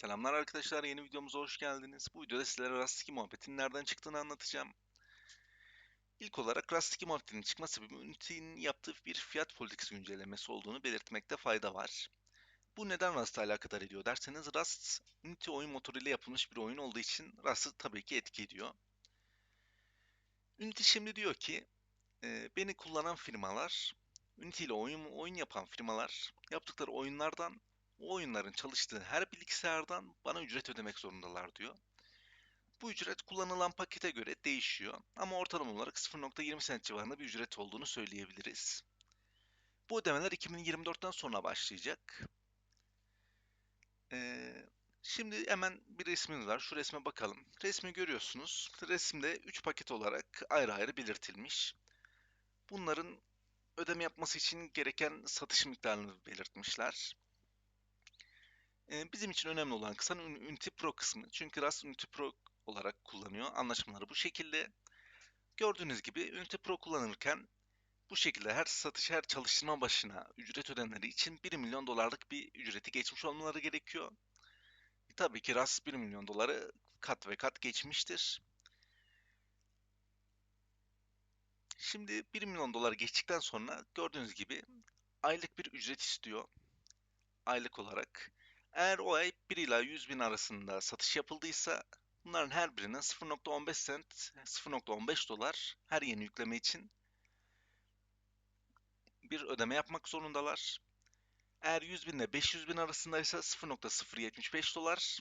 Selamlar arkadaşlar, yeni videomuza hoş geldiniz. Bu videoda sizlere Rust 2 muhabbetinin nereden çıktığını anlatacağım. İlk olarak Rust 2 muhabbetinin çıkma sebebi Unity'nin yaptığı bir fiyat politikası güncellemesi olduğunu belirtmekte fayda var. Bu neden Rust'a alakadar ediyor derseniz Rust, Unity oyun motoru ile yapılmış bir oyun olduğu için Rust'ı tabii ki etki ediyor. Unity şimdi diyor ki, e, beni kullanan firmalar, Unity ile oyun, oyun yapan firmalar yaptıkları oyunlardan o oyunların çalıştığı her bilgisayardan bana ücret ödemek zorundalar diyor. Bu ücret kullanılan pakete göre değişiyor ama ortalama olarak 0.20 cent civarında bir ücret olduğunu söyleyebiliriz. Bu ödemeler 2024'ten sonra başlayacak. Ee, şimdi hemen bir resmimiz var. Şu resme bakalım. Resmi görüyorsunuz. Resimde 3 paket olarak ayrı ayrı belirtilmiş. Bunların ödeme yapması için gereken satış miktarını belirtmişler. Bizim için önemli olan kısa Unity Pro kısmı. Çünkü Rust Unity Pro olarak kullanıyor. Anlaşmaları bu şekilde. Gördüğünüz gibi Unity Pro kullanırken bu şekilde her satış, her çalıştırma başına ücret ödenleri için 1 milyon dolarlık bir ücreti geçmiş olmaları gerekiyor. Tabii ki Rust 1 milyon doları kat ve kat geçmiştir. Şimdi 1 milyon dolar geçtikten sonra gördüğünüz gibi aylık bir ücret istiyor. Aylık olarak. Eğer o ay 1 ila 100 bin arasında satış yapıldıysa bunların her birine 0.15 cent, 0.15 dolar her yeni yükleme için bir ödeme yapmak zorundalar. Eğer 100 bin ile 500 bin arasındaysa 0.075 dolar,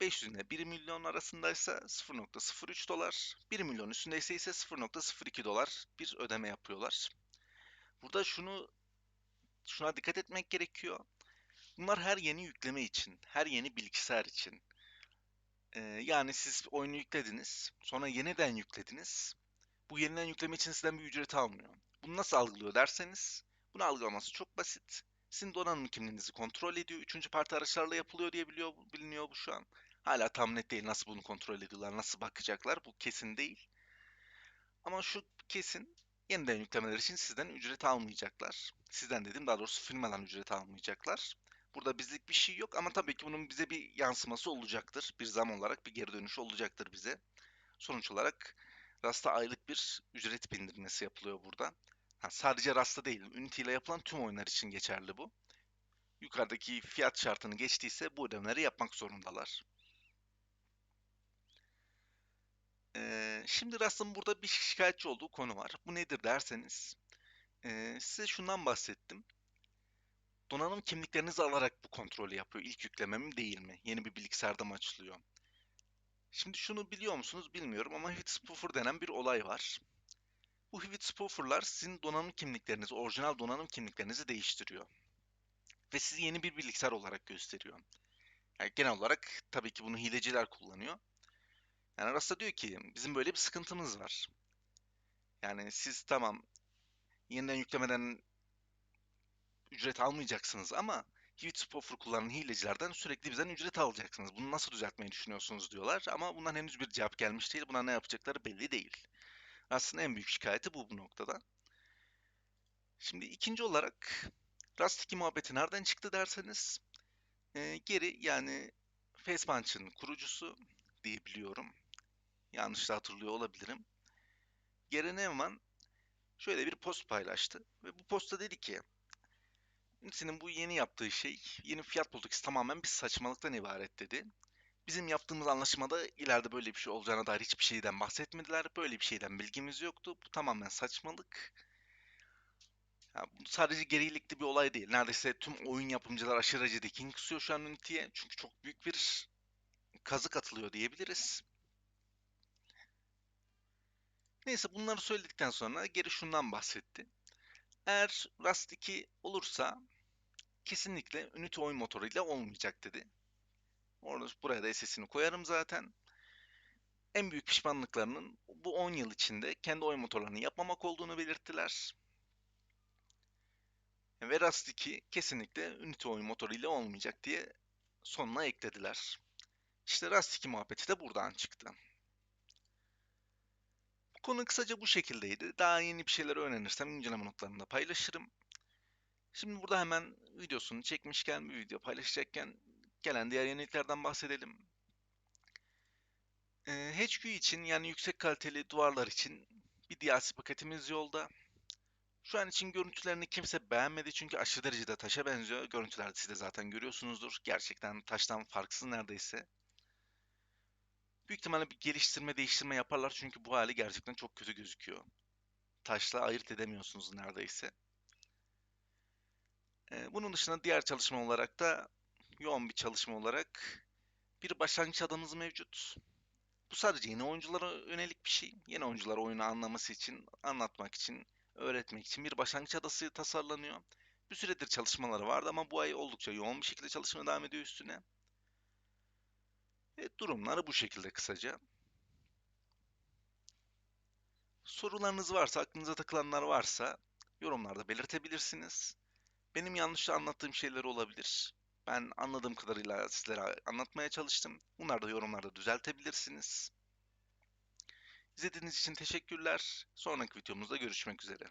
500 ile 1 milyon arasındaysa 0.03 dolar, 1 milyon üstündeyse ise 0.02 dolar bir ödeme yapıyorlar. Burada şunu şuna dikkat etmek gerekiyor. Bunlar her yeni yükleme için, her yeni bilgisayar için. Ee, yani siz oyunu yüklediniz, sonra yeniden yüklediniz. Bu yeniden yükleme için sizden bir ücret almıyor. Bunu nasıl algılıyor derseniz, bunu algılaması çok basit. Sizin donanım kimliğinizi kontrol ediyor. Üçüncü parti araçlarla yapılıyor diye biliyor, biliniyor bu şu an. Hala tam net değil nasıl bunu kontrol ediyorlar, nasıl bakacaklar. Bu kesin değil. Ama şu kesin yeniden yüklemeler için sizden ücret almayacaklar. Sizden dedim daha doğrusu firmadan ücret almayacaklar. Burada bizlik bir şey yok ama tabii ki bunun bize bir yansıması olacaktır. Bir zam olarak bir geri dönüş olacaktır bize. Sonuç olarak Rasta aylık bir ücret bindirmesi yapılıyor burada. Ha, sadece Rasta değil, Unity ile yapılan tüm oyunlar için geçerli bu. Yukarıdaki fiyat şartını geçtiyse bu ödemeleri yapmak zorundalar. Ee, şimdi Rust'ın burada bir şikayetçi olduğu konu var. Bu nedir derseniz, e, size şundan bahsettim donanım kimliklerinizi alarak bu kontrolü yapıyor. İlk yüklemem değil mi? Yeni bir bilgisayarda mı açılıyor? Şimdi şunu biliyor musunuz bilmiyorum ama hit spoofer denen bir olay var. Bu hit spoofer'lar sizin donanım kimliklerinizi, orijinal donanım kimliklerinizi değiştiriyor. Ve sizi yeni bir bilgisayar olarak gösteriyor. Yani genel olarak tabii ki bunu hileciler kullanıyor. Yani Rasta diyor ki bizim böyle bir sıkıntımız var. Yani siz tamam yeniden yüklemeden ücret almayacaksınız ama Heatspoffer kullanan hilecilerden sürekli bizden ücret alacaksınız. Bunu nasıl düzeltmeyi düşünüyorsunuz diyorlar ama bundan henüz bir cevap gelmiş değil. Buna ne yapacakları belli değil. Aslında en büyük şikayeti bu bu noktada. Şimdi ikinci olarak Rust 2 muhabbeti nereden çıktı derseniz e, geri yani Facepunch'ın kurucusu diyebiliyorum. Yanlış hatırlıyor olabilirim. Geri Neumann şöyle bir post paylaştı ve bu postta dedi ki senin bu yeni yaptığı şey, yeni fiyat politikası tamamen bir saçmalıktan ibaret dedi. Bizim yaptığımız anlaşmada ileride böyle bir şey olacağına dair hiçbir şeyden bahsetmediler. Böyle bir şeyden bilgimiz yoktu. Bu tamamen saçmalık. Ya, bu sadece gerilikli bir olay değil. Neredeyse tüm oyun yapımcılar aşırı derecede king kusuyor şu an Unity'ye. Çünkü çok büyük bir kazık atılıyor diyebiliriz. Neyse bunları söyledikten sonra geri şundan bahsetti. Eğer Rust 2 olursa kesinlikle Unity oyun motoruyla olmayacak dedi. Orada buraya da SS'ini koyarım zaten. En büyük pişmanlıklarının bu 10 yıl içinde kendi oyun motorlarını yapmamak olduğunu belirttiler. Ve Rust 2 kesinlikle Unity oyun motoruyla olmayacak diye sonuna eklediler. İşte Rust 2 muhabbeti de buradan çıktı. Konu kısaca bu şekildeydi. Daha yeni bir şeyler öğrenirsem inceleme notlarımda paylaşırım. Şimdi burada hemen videosunu çekmişken, bir video paylaşacakken gelen diğer yeniliklerden bahsedelim. Ee, HQ için yani yüksek kaliteli duvarlar için bir DLC paketimiz yolda. Şu an için görüntülerini kimse beğenmedi çünkü aşırı derecede taşa benziyor. Görüntülerde siz de zaten görüyorsunuzdur. Gerçekten taştan farksız neredeyse. Büyük ihtimalle bir geliştirme değiştirme yaparlar çünkü bu hali gerçekten çok kötü gözüküyor. Taşla ayırt edemiyorsunuz neredeyse. Ee, bunun dışında diğer çalışma olarak da yoğun bir çalışma olarak bir başlangıç adamız mevcut. Bu sadece yeni oyunculara yönelik bir şey. Yeni oyuncular oyunu anlaması için, anlatmak için, öğretmek için bir başlangıç adası tasarlanıyor. Bir süredir çalışmaları vardı ama bu ay oldukça yoğun bir şekilde çalışma devam ediyor üstüne. Durumları bu şekilde kısaca. Sorularınız varsa, aklınıza takılanlar varsa yorumlarda belirtebilirsiniz. Benim yanlış anlattığım şeyler olabilir. Ben anladığım kadarıyla sizlere anlatmaya çalıştım. Bunları da yorumlarda düzeltebilirsiniz. İzlediğiniz için teşekkürler. Sonraki videomuzda görüşmek üzere.